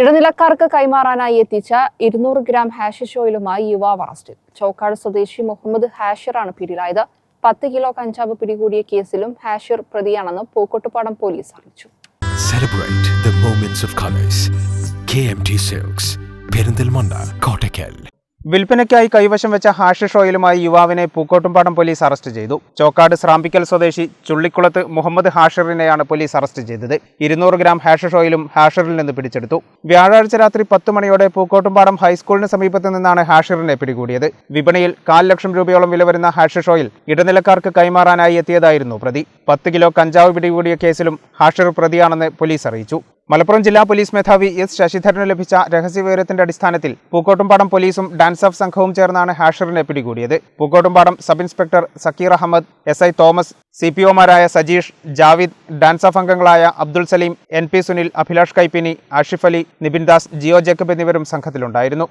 ഇടനിലക്കാർക്ക് കൈമാറാനായി എത്തിച്ച ഇരുന്നൂറ് gram hashish ഓയിലുമായി യുവാവ് അറസ്റ്റിൽ. ചോക്കാട് സ്വദേശി മുഹമ്മദ് ഹാഷിറാണ് പിടിയിലായത്. പത്ത് കിലോ കഞ്ചാവ് പിടികൂടിയ കേസിലും ഹാഷിർ പ്രതിയാണെന്ന് പൂക്കോട്ടുപാടം പോലീസ് അറിയിച്ചു. പെരിന്തൽമണ്ണ കോട്ടയ്ക്കൽ വിൽപ്പനയ്ക്കായി കൈവശം വെച്ച ഹാഷിഷ് ഓയിലുമായി യുവാവിനെ പൂക്കോട്ടുംപാടം പോലീസ് അറസ്റ്റ് ചെയ്തു. ചോക്കാട് സ്രാമ്പിക്കൽ സ്വദേശി ചുള്ളിക്കുളത്ത് മുഹമ്മദ് ഹാഷിറിനെയാണ് പോലീസ് അറസ്റ്റ് ചെയ്തത്. ഇരുന്നൂറ് ഗ്രാം ഹാഷിഷ് ഓയിലും ഹാഷിറിൽ നിന്ന് പിടിച്ചെടുത്തു. വ്യാഴാഴ്ച രാത്രി പത്ത് മണിയോടെ പൂക്കോട്ടുംപാടം ഹൈസ്കൂളിന് സമീപത്ത് നിന്നാണ് ഹാഷിറിനെ പിടികൂടിയത്. വിപണിയിൽ കാൽ ലക്ഷം രൂപയോളം വില വരുന്ന ഹാഷിഷ് ഓയിൽ ഇടനിലക്കാർക്ക് കൈമാറാനായി എത്തിയതായിരുന്നു പ്രതി. പത്ത് കിലോ കഞ്ചാവ് പിടികൂടിയ കേസിലും ഹാഷിർ പ്രതിയാണെന്ന് പോലീസ് അറിയിച്ചു. മലപ്പുറം ജില്ലാ പോലീസ് മേധാവി എസ് ശശിധരന് ലഭിച്ച രഹസ്യവിവരത്തിന്റെ അടിസ്ഥാനത്തിൽ പൂക്കോട്ടുംപാടം പോലീസും ഡാൻസ് ഓഫ് സംഘവും ചേർന്നാണ് ഹാഷറിനെ പിടികൂടിയത്. Pookkottumpadam sub inspector Sakeer Ahammed S I Thomas C P ഒമാരായ Sajeesh Javid DANSAF അംഗങ്ങളായ Abdul Saleem N P Sunil Abhilash Kaippini Ashif Ali Nibin Das Jio Jacob എന്നിവരും സംഘത്തിലുണ്ടായിരുന്നു.